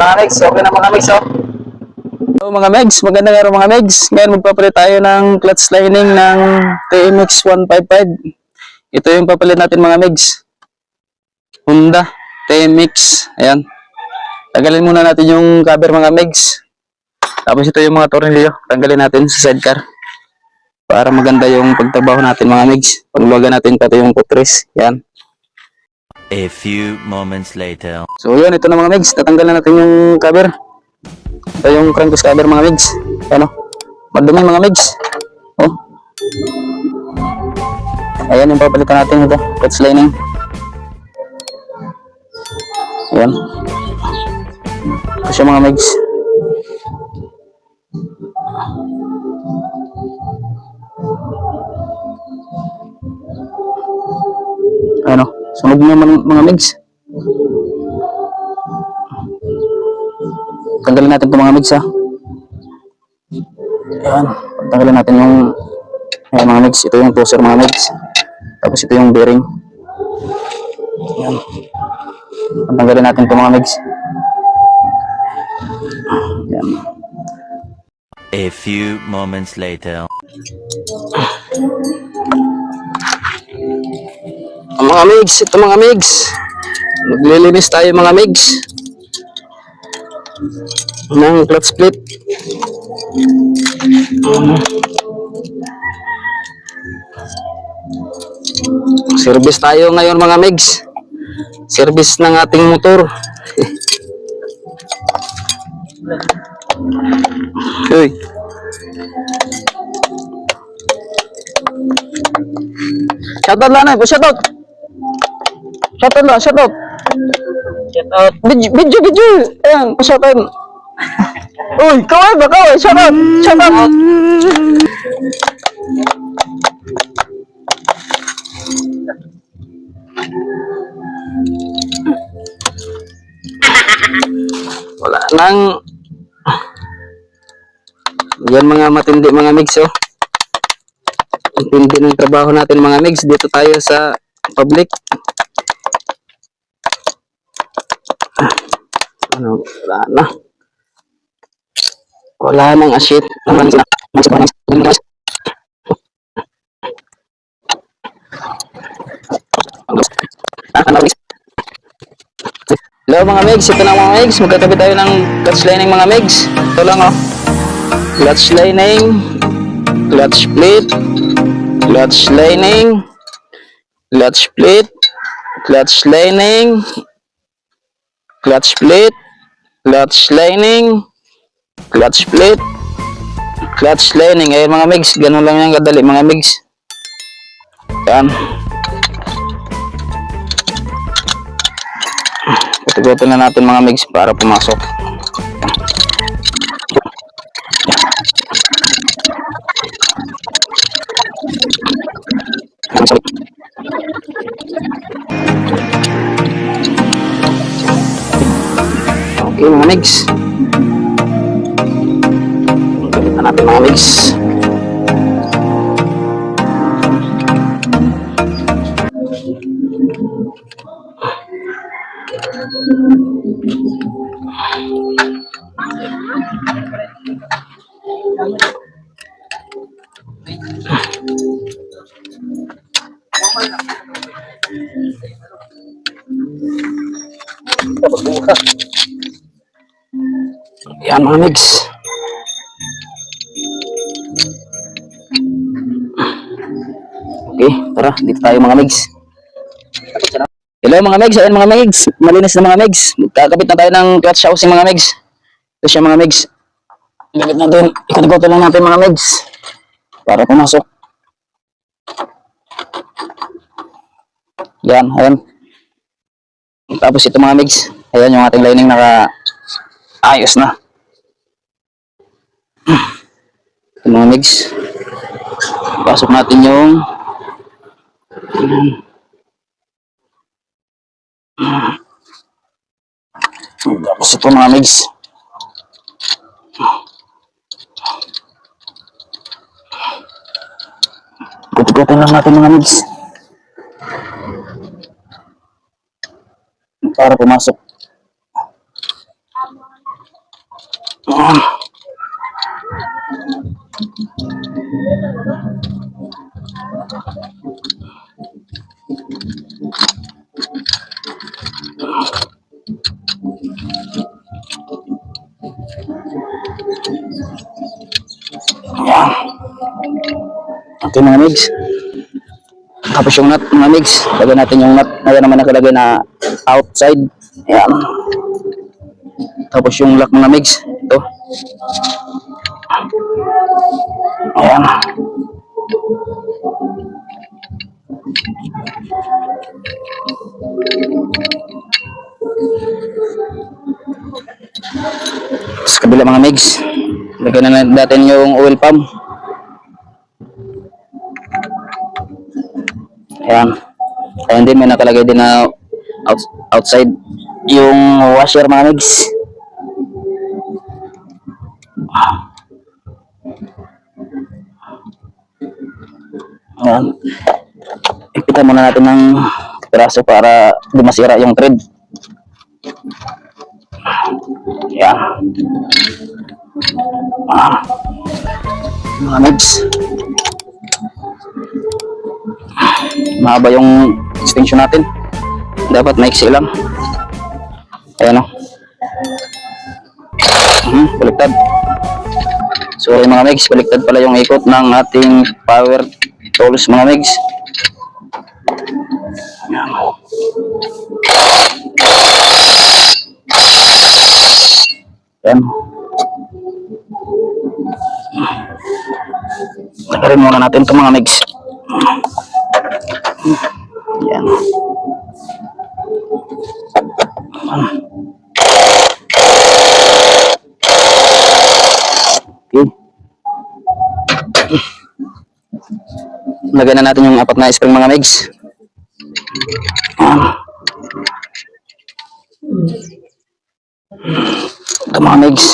mga Megs. Okay na mga Megs, oh. So mga Megs, magandang araw mga Megs. Ngayon magpapalit tayo ng clutch lining ng TMX 155. Ito yung papalit natin mga Megs. Honda TMX. Ayan. Tanggalin muna natin yung cover mga Megs. Tapos ito yung mga tornilyo. Tanggalin natin sa sidecar. Para maganda yung pagtrabaho natin mga Megs. Pagluwagan natin pati yung putres. Yan. A few moments later. So yun, ito na mga Megs. Tatanggalan natin yung cover. Ito yung crankcase cover mga Megs. Ano? Madumi mga Megs. Oh. Ayan yung papalitan natin ito. Clutch lining. Ayan. Ito siya mga Megs. Sunog na mga, mga Megs. Tanggalin natin itong mga migs ha. Ayan. Tanggalin natin yung ayan, mga migs. Ito yung toaster mga migs. Tapos ito yung bearing. Ayan. Tanggalin natin itong mga migs. Ayan. A few moments later. Mga migs, ito mga migs. Maglilinis tayo mga migs. Ng clutch split. Service tayo ngayon mga migs. Service ng ating motor. Uy. Shoutout lang na, shoutout. Shoutout lang, shoutout. Shoutout. Video, video, video. Ayan, shoutout. Uy, kaway ba, kaway, shoutout, shoutout. Wala nang yan mga matindi mga mix oh. Ang tindi ng trabaho natin mga mix dito tayo sa public. Wala na. Wala nang asit. Hello mga megs, ito na mga megs. Magkatabi tayo ng clutch lining mga megs. Ito lang oh. Clutch lining, clutch plate, clutch lining, clutch plate, clutch lining, clutch plate, clutch lining, clutch plate, clutch lining. Ayun mga migs, ganun lang yan kadali mga migs. Yan. Patugutin na natin mga migs para pumasok. Migs. Galit na natin mga migs. Yan mga migs. Okay, tara, dito tayo mga migs. Hello mga migs, ayan mga migs. Malinis na mga migs. Kakabit na tayo ng clutch housing mga migs. Ito siya mga migs. Ikabit natin, ikot-ikot lang natin mga migs. Para pumasok. Yan, ayan. Tapos ito mga migs. Ayan yung ating lining naka ayos na. Mga migs. Pasok natin yung tapos ito mga migs. Lang natin mga migs. Para pumasok. Ayan. Okay mga migs. Tapos yung nut mga migs. Lagyan natin yung nut na yan naman nakalagay na outside. Ayan. Tapos yung lock mga migs. Ito. Ayan. Sa kabila mga migs. Lagyan na natin yung oil pump. Ayan. Ayan din, may nakalagay din na out, outside yung washer mga migs. Ayan. Ipitan muna natin ng piraso para di masira yung thread. Ayan. Ah. Mga migs. Mahaba yung extension natin. Dapat maiksi lang. Ayan o. Hmm, baliktad. Sorry mga migs, baliktad pala yung ikot ng ating power tools mga migs. Ayan. Ayan. Lagarin muna natin itong mga migs. Yan. Okay. Lagyan na natin yung apat na spring mga migs. Yan. Ito mga migs.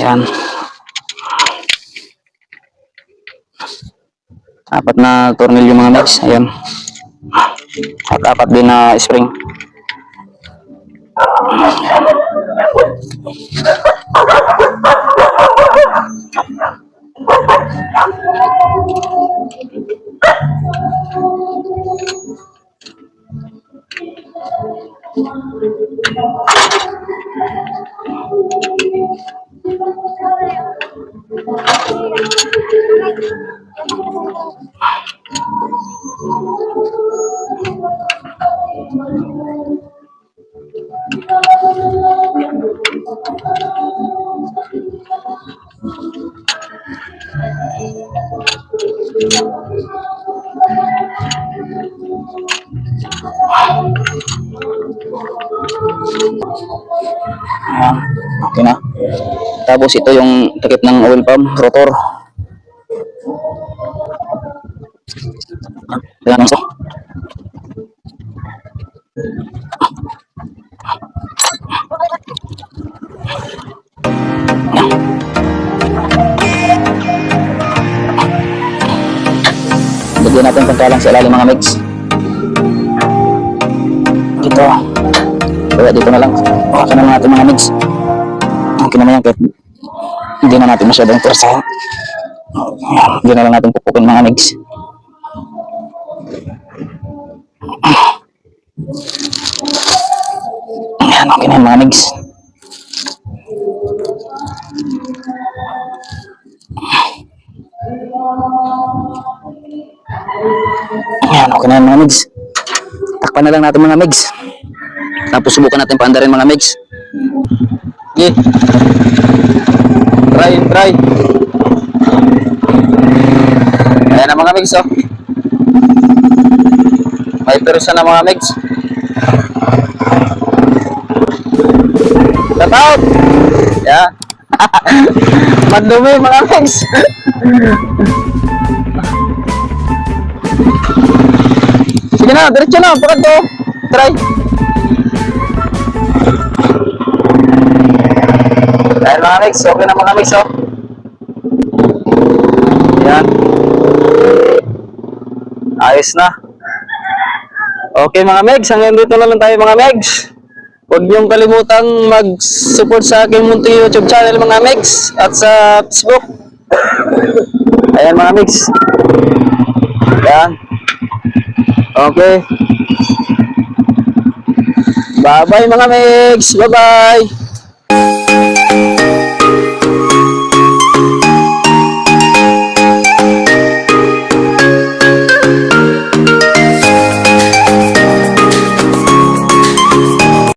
Yan. Apat na tornilyo mga mix. Ayan. At apat din na spring. Ayan. Okay na. Tapos ito yung takip ng oil pump, rotor. Ayan ito. Lagyan natin pagkalang sa ilalim mga mix. Dito. Kaya dito na lang. Baka na natin mga mix. Okay naman yan kahit hindi na natin masyadong persahan. Hindi na lang natin pupukin mga mix. Ayan, okay na yan mga mix. Ayan, okay na yan mga migs. Takpan na lang natin mga migs. Tapos subukan natin paanda rin mga migs. Okay. Try, try. Ayan na mga migs, oh. May perusa na mga migs. Shout out! Yeah. Madumi mga migs. Sige na, diretso na, pakad to. Try. Dahil mga mix, okay na mga mix, oh. Ayos na. Okay mga megs, hanggang dito na lang tayo mga megs. Huwag niyong kalimutang mag-support sa aking munti YouTube channel mga mix at sa Facebook. Ayan mga mix. Ayan. Okay. Bye-bye mga mix. Bye-bye.